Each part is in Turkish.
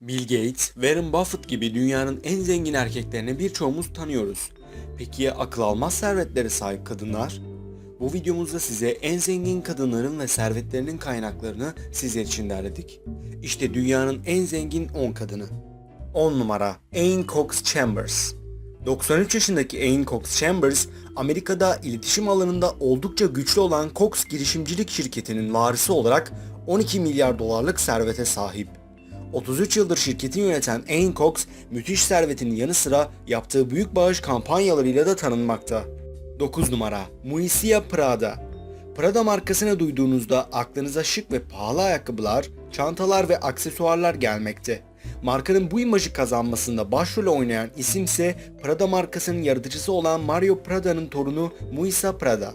Bill Gates, Warren Buffett gibi dünyanın en zengin erkeklerini birçoğumuz tanıyoruz. Peki ya akıl almaz servetlere sahip kadınlar? Bu videomuzda size en zengin kadınların ve servetlerinin kaynaklarını sizler için derledik. İşte dünyanın en zengin 10 kadını. 10 numara Anne Cox Chambers 93 yaşındaki Anne Cox Chambers, Amerika'da iletişim alanında oldukça güçlü olan Cox girişimcilik şirketinin varisi olarak 12 milyar dolarlık servete sahip. 33 yıldır şirketi yöneten Anne Cox, müthiş servetinin yanı sıra yaptığı büyük bağış kampanyalarıyla da tanınmakta. 9 numara Muisia Prada Prada markasını duyduğunuzda aklınıza şık ve pahalı ayakkabılar, çantalar ve aksesuarlar gelmekte. Markanın bu imajı kazanmasında başrol oynayan isim ise Prada markasının yaratıcısı olan Mario Prada'nın torunu Muisa Prada.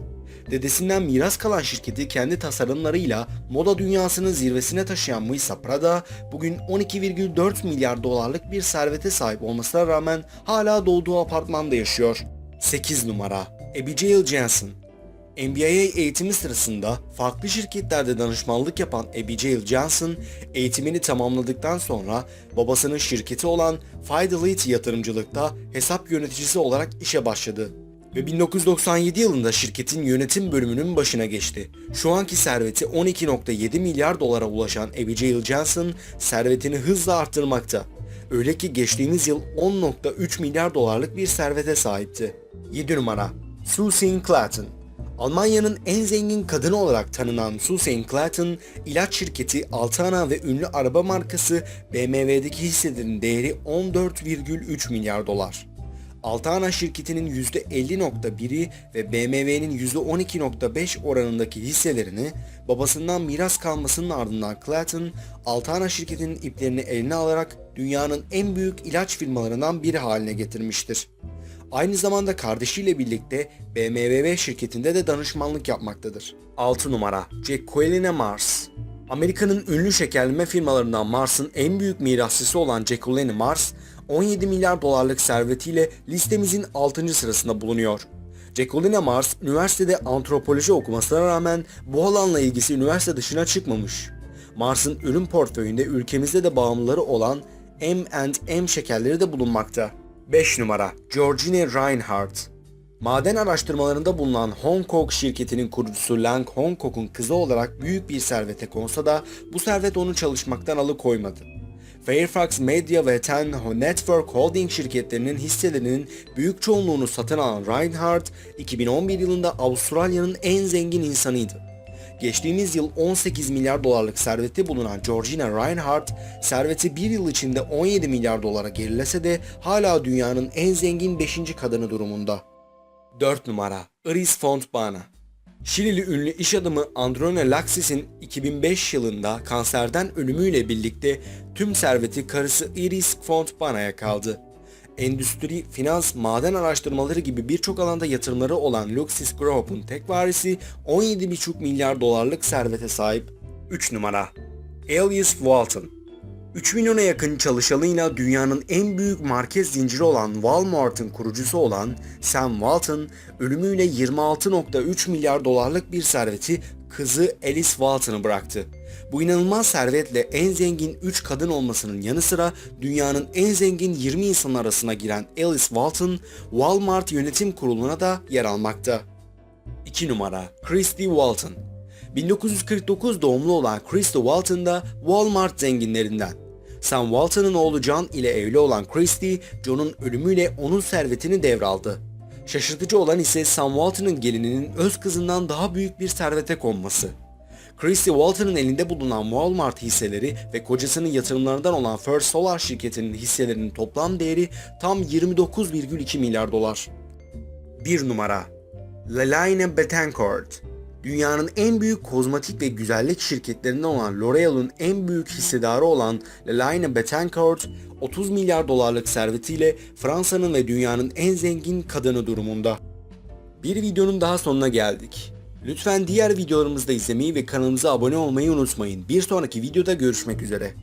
Dedesinden miras kalan şirketi kendi tasarımlarıyla moda dünyasının zirvesine taşıyan Muisa Prada, bugün 12,4 milyar dolarlık bir servete sahip olmasına rağmen hala doğduğu apartmanda yaşıyor. 8 numara Abigail Jensen MBA eğitimi sırasında farklı şirketlerde danışmanlık yapan Abigail Johnson eğitimini tamamladıktan sonra babasının şirketi olan Fidelity yatırımcılıkta hesap yöneticisi olarak işe başladı ve 1997 yılında şirketin yönetim bölümünün başına geçti. Şu anki serveti 12.7 milyar dolara ulaşan Abigail Johnson servetini hızla arttırmakta. Öyle ki geçtiğimiz yıl 10.3 milyar dolarlık bir servete sahipti. 7 numara Susan Clayton Almanya'nın en zengin kadını olarak tanınan Susan Clayton, ilaç şirketi Altana ve ünlü araba markası BMW'deki hisselerin değeri 14,3 milyar dolar. Altana şirketinin %50.1'i ve BMW'nin %12.5 oranındaki hisselerini babasından miras kalmasının ardından Clayton, Altana şirketinin iplerini eline alarak dünyanın en büyük ilaç firmalarından biri haline getirmiştir. Aynı zamanda kardeşiyle birlikte BMW şirketinde de danışmanlık yapmaktadır. 6 numara Jacqueline Mars Amerika'nın ünlü şekerleme firmalarından Mars'ın en büyük mirasçısı olan Jacqueline Mars, 17 milyar dolarlık servetiyle listemizin 6. sırasında bulunuyor. Jacqueline Mars, üniversitede antropoloji okumasına rağmen bu alanla ilgisi üniversite dışına çıkmamış. Mars'ın ürün portföyünde ülkemizde de bağımlıları olan M&M şekerleri de bulunmakta. 5 numara Georgina Reinhardt Maden araştırmalarında bulunan Hong Kong şirketinin kurucusu Lang Hong Kong'un kızı olarak büyük bir servete konsa da bu servet onu çalışmaktan alıkoymadı. Fairfax Media ve Ten Network Holding şirketlerinin hisselerinin büyük çoğunluğunu satın alan Reinhardt, 2011 yılında Avustralya'nın en zengin insanıydı. Geçtiğimiz yıl 18 milyar dolarlık serveti bulunan Georgina Reinhardt, serveti bir yıl içinde 17 milyar dolara gerilese de hala dünyanın en zengin 5. kadını durumunda. 4 numara Iris Fontbana Şilili ünlü iş adamı Androne Laxis'in 2005 yılında kanserden ölümüyle birlikte tüm serveti karısı Iris Fontbana'ya kaldı. Endüstri, finans, maden araştırmaları gibi birçok alanda yatırımları olan Luxis Group'un tek varisi 17,5 milyar dolarlık servete sahip. 3 numara. Elias Walton 3 milyona yakın çalışanıyla dünyanın en büyük market zinciri olan Walmart'ın kurucusu olan Sam Walton, ölümüyle 26.3 milyar dolarlık bir serveti kızı Alice Walton'ı bıraktı. Bu inanılmaz servetle en zengin 3 kadın olmasının yanı sıra dünyanın en zengin 20 insan arasına giren Alice Walton, Walmart yönetim kuruluna da yer almakta. 2 numara Christy Walton 1949 doğumlu olan Christy Walton da Walmart zenginlerinden. Sam Walton'ın oğlu John ile evli olan Christy, John'un ölümüyle onun servetini devraldı. Şaşırtıcı olan ise Sam Walton'ın gelininin öz kızından daha büyük bir servete konması. Christy Walton'ın elinde bulunan Walmart hisseleri ve kocasının yatırımlarından olan First Solar şirketinin hisselerinin toplam değeri tam 29,2 milyar dolar. 1 numara Lelaine Betancourt Dünyanın en büyük kozmetik ve güzellik şirketlerinden olan L'Oreal'ın en büyük hissedarı olan Lelaine Betancourt, 30 milyar dolarlık servetiyle Fransa'nın ve dünyanın en zengin kadını durumunda. Bir videonun daha sonuna geldik. Lütfen diğer videolarımızı da izlemeyi ve kanalımıza abone olmayı unutmayın. Bir sonraki videoda görüşmek üzere.